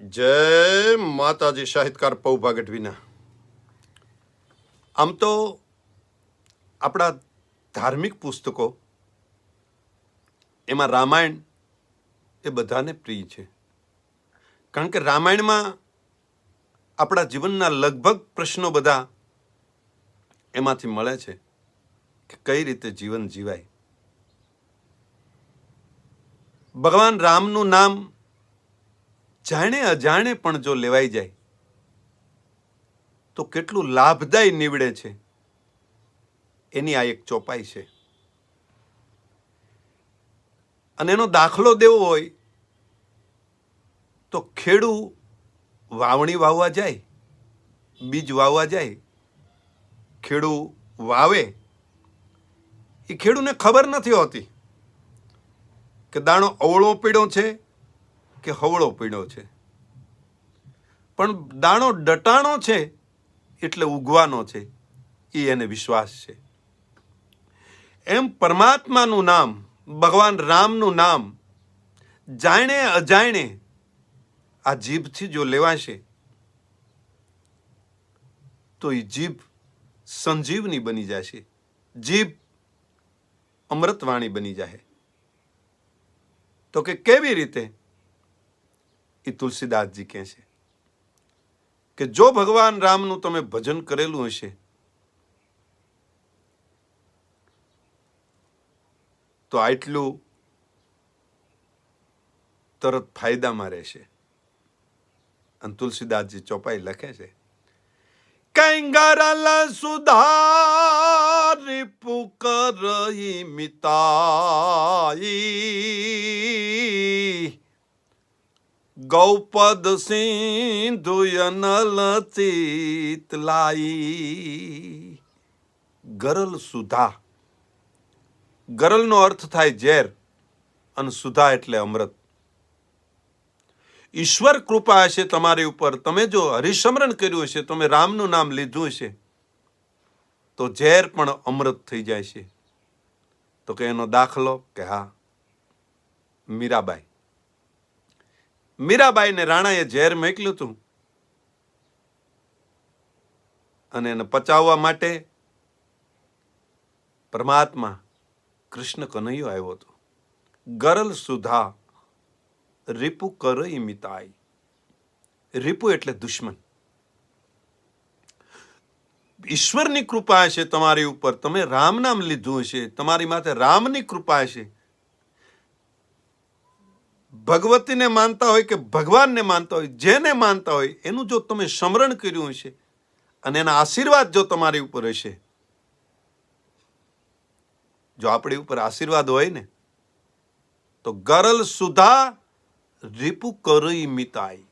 જય માતાજી, સાહિત્યકાર પૌભા ગઢવીના આમ તો આપણા ધાર્મિક પુસ્તકો, એમાં રામાયણ એ બધાને પ્રિય છે. કારણ કે રામાયણમાં આપણા જીવનના લગભગ પ્રશ્નો બધા એમાંથી મળે છે કે કઈ રીતે જીવન જીવાય. ભગવાન રામનું નામ જાણે અજાણે પણ જો લેવાઈ જાય, તો કેટલું લાભદાયી નીવડે છે. એની આ એક ચોપાઈ છે. અને એનો દાખલો દેવો હોય, તો ખેડૂ વાવણી વાવવા જાય, બીજ વાવવા જાય, ખેડૂ વાવે. એ ખેડૂને ખબર નથી હોતી કે દાણો અવળો પીળો છે કે હવળો પીડ્યો છે. પણ દાણો ડટાણો છે એટલે ઉગવાનો છે. એ એને વિશ્વાસ છે. એમ પરમાત્માનું નામ, ભગવાન રામનું નામ, જાણે અજાણે આ જીભથી જો લેવાશે, તો એ જીભ સંજીવની બની જશે. જીભ અમૃતવાણી બની જાય તો કે કેવી રીતે એ તુલસીદાસજી કહે છે કે જો ભગવાન રામનું તમે ભજન કરેલું હશે, તો આટલું તરત ફાયદામાં રહેશે. અને તુલસીદાસજી ચોપાઈ લખે છે, કંગારલ સુધારી પુકરહી મિતાઈ. ગૌપદ સિંધુયનલ ચિતલાઈ ગરલ સુધા. ગરલનો અર્થ થાય ઝેર અને સુધા એટલે અમૃત. ઈશ્વર કૃપા હશે તમારી ઉપર. તમે જો હરિસમરણ કર્યું હશે તમે રામનું નામ લીધું હશે, તો ઝેર પણ અમૃત થઈ જાય છે. તો કે એનો દાખલો કે હા, મીરાબાઈ. મીરાબાઈને રાણાએ ઝેર મોકલ્યું હતું અને એને પચાવવા માટે પરમાત્મા કૃષ્ણ કનૈયો આવ્યો હતો. ગરલ સુધા રીપુ કરઈ મિતાઈ. રીપુ એટલે દુશ્મન. ઈશ્વરની કૃપા હશે તમારી ઉપર. તમે રામ નામ લીધું હશે. તમારી માથે રામની કૃપા હશે. ભગવતીને માનતા હોય કે ભગવાનને માનતા હોય, જેને માનતા હોય, એનું જો તમે સ્મરણ કર્યું હશે અને એના આશીર્વાદ જો તમારી ઉપર હશે, જો આપણી ઉપર આશીર્વાદ હોય ને, તો ગરલ સુધા રીપુ કરી મિતાઈ.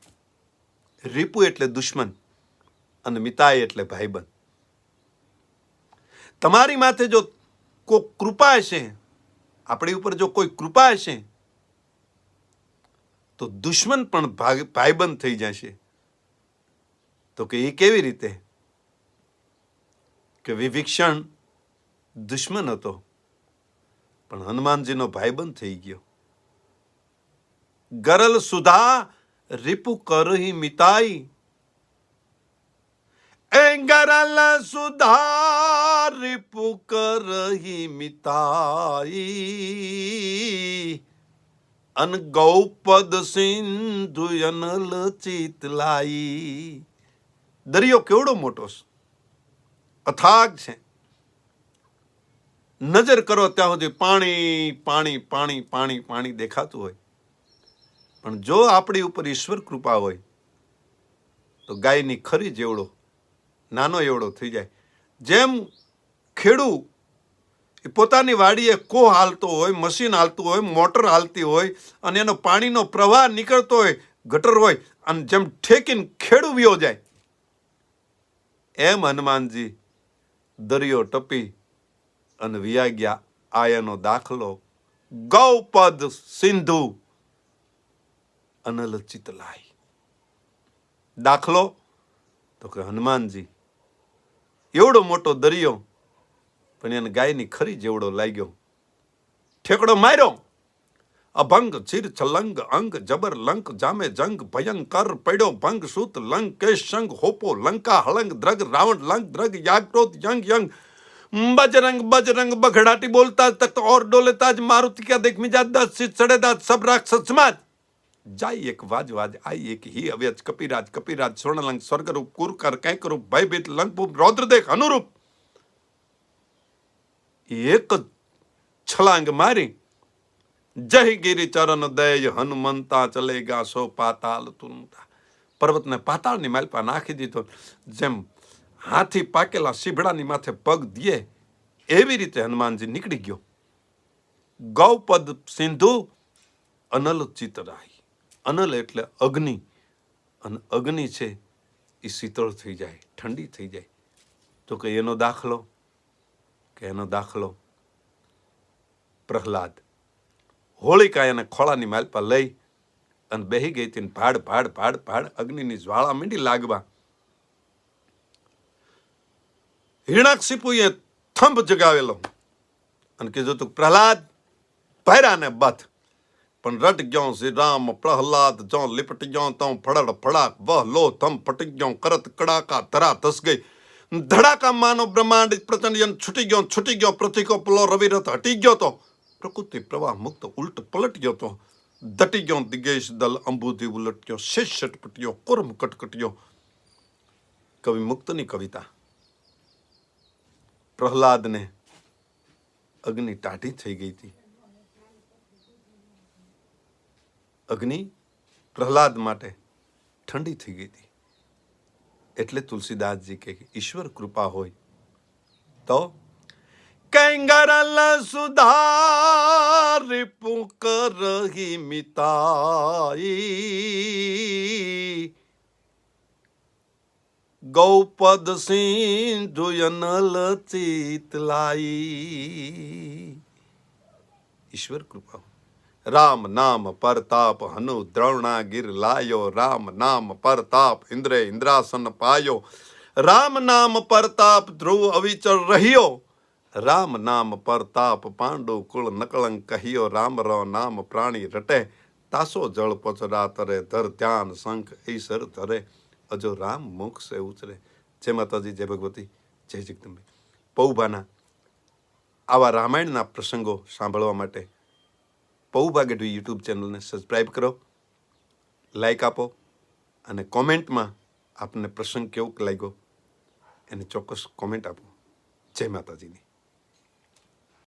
રીપુ એટલે દુશ્મન અને મિતાઈ એટલે ભાઈબંધ. તમારી માથે જો કોઈ કૃપા હશે, આપણી ઉપર જો કોઈ કૃપા હશે તો દુશ્મન પણ ભાગ- ભાઈબંધ થઈ જશે. તો કે એ કેવી રીતે? કે વિભીક્ષણ દુશ્મન હતો. પણ હનુમાનજીનો ભાઈબંધ થઈ ગયો. ગરલ સુધા રીપુ કરહી મિતાઈ. એ ગરલ સુધા રીપુ કરહી મિતાઈ. અન ગૌપદ સિંધુ અનલ ચિતલાઈ દરિયો કેવડો મોટો છે? અથાગ છે. નજર કરો ત્યાં સુધી પાણી પાણી પાણી પાણી પાણી દેખાતું હોય. પણ જો આપણી ઉપર ઈશ્વર કૃપા હોય, તો ગાયની ખરી જેવડો, નાનો એવડો થઈ જાય. જેમ ખેડૂ એ પોતાની વાડીએ કો હાલતો હોય, મશીન હાલતું હોય, મોટર હાલતી હોય, અને એનો પાણીનો પ્રવાહ નીકળતો હોય, ગટર હોય, અને જેમ ઠેકીને ખેડૂ જાય. એમ હનુમાનજી દરિયો ટપી અને વિયા ગયા આ એનો દાખલો ગૌપદ સિંધુ અનલ ચિતલાઈ દાખલો? તો કે હનુમાનજી, એવડો મોટો દરિયો પણ એને ગાયની ખરી જેવડો લાગ્યો ઠેકડો માર્યો અભંગ ચિર છલંગ અંગ જબર લંક જામે જંગ ભયંકર પડ્યો ભંગ સૂત લંક કેશ શંગ હોપો લંકા હળંગ દ્રગ રાવણ લંક દ્રગ યાગ્રોત યંગ યંગ बजरंग बजरंग बघड़ाटी बोलता तख्त और डोलेता ज मारुति का देख मिजाज दास सिर चढ़ेदास सब राक्षस समाज जाई एक वाज वाज आई एक ही अव्यज कपिराज कपिराज स्वर्णलंग स्वर्गरूप कुरकर कैकरूप भयभीत लंकभूप रौद्र देख अनुरूप એક છલાંગ મારી. જય ગિરી ચરણ દય હનુમંતા ચલેગા સો પાતાલ તુનતા પર્વતને પાતાળની માલપા નાખી દીધો. જેમ હાથી પાકેલા શીભડાની માથે પગ દે એવી રીતે હનુમાનજી નીકળી ગયો. ગૌપદ સિંધુ અનલ ચિતરાઈ અનલ એટલે અગ્નિ. અને અગ્નિ છે એ શીતળ થઈ જાય, ઠંડી થઈ જાય. તો કે એનો દાખલો કે એનો દાખલો. પ્રહલાદ. હોળિકા એને ખોળાની માલ પર લઈ અને બેહી ગઈ હતી ભાડ ભાડ ભાડ ભાડ અગ્નિની જ્વાળા મીંડી લાગવા. હિરણાક્ષિપુએ થંભ જગાવેલો અને કીધું તું પ્રહલાદ ભૈરાને બથ પણ રટ ગયો શ્રી રામ, પ્રહલાદ જો લિપટ ગયો તો ફળડ ફળાક વહ લો થમ ફટી ગયો, કરત કડાકા ધરા ધસ ગઈ. ધડાકા માનવ બ્રહ્માંડ પ્રચંડ છૂટી ગયો છૂટી ગયો, પ્રતિકો પલો રવિરથ હટી ગયો તો પ્રકૃતિ પ્રવાહ મુક્ત, ઉલટ પલટ ગયો તો દટી ગયો દિગેશ દલ, અંબુધી ઉલટ્યો શેષ છટપટ્યો કુરમ કટકટ્યો કવિ મુક્તની કવિતા. પ્રહલાદને અગ્નિ ટાઢી થઈ ગઈ હતી. અગ્નિ પ્રહલાદ માટે ઠંડી થઈ ગઈ હતી. એટલે તુલસીદાસજી કે ઈશ્વર કૃપા હોય, તો કંગરલ સુધાર પુકર મિતાઈ ગૌપદ સિંધુ ચિતલાઈ ઈશ્વર કૃપા રામ નામ પરતાપ, હનુ દ્રવણાગીર લાયો, રામ નામ પરતાપ, ઇન્દ્રે ઇન્દ્રાસન પાયો. રામ નામ પરતાપ, ધ્રુવ અવિચળ રહ્યો. રામ નામ પરતાપ, પાંડુ કુળ નકળંક કહ્યો. રામ રો નામ પ્રાણી રટે. તાસો જળ પચરા તરે, ધર ધ્યાન શંખ ઈશર ધરે. અજો રામ મુખ સે ઉતરે. જય માતાજી, જય ભગવતી, જય જગદંબે. પૌભાના આવા રામાયણના પ્રસંગો સાંભળવા માટે પૌભા ગઢવી યુટ્યુબ ચેનલને સબસ્ક્રાઈબ કરો લાઈક આપો અને કોમેન્ટમાં આપને પ્રસંગ કેવો લાગ્યો એને ચોક્કસ કોમેન્ટ આપો. જય માતાજીની.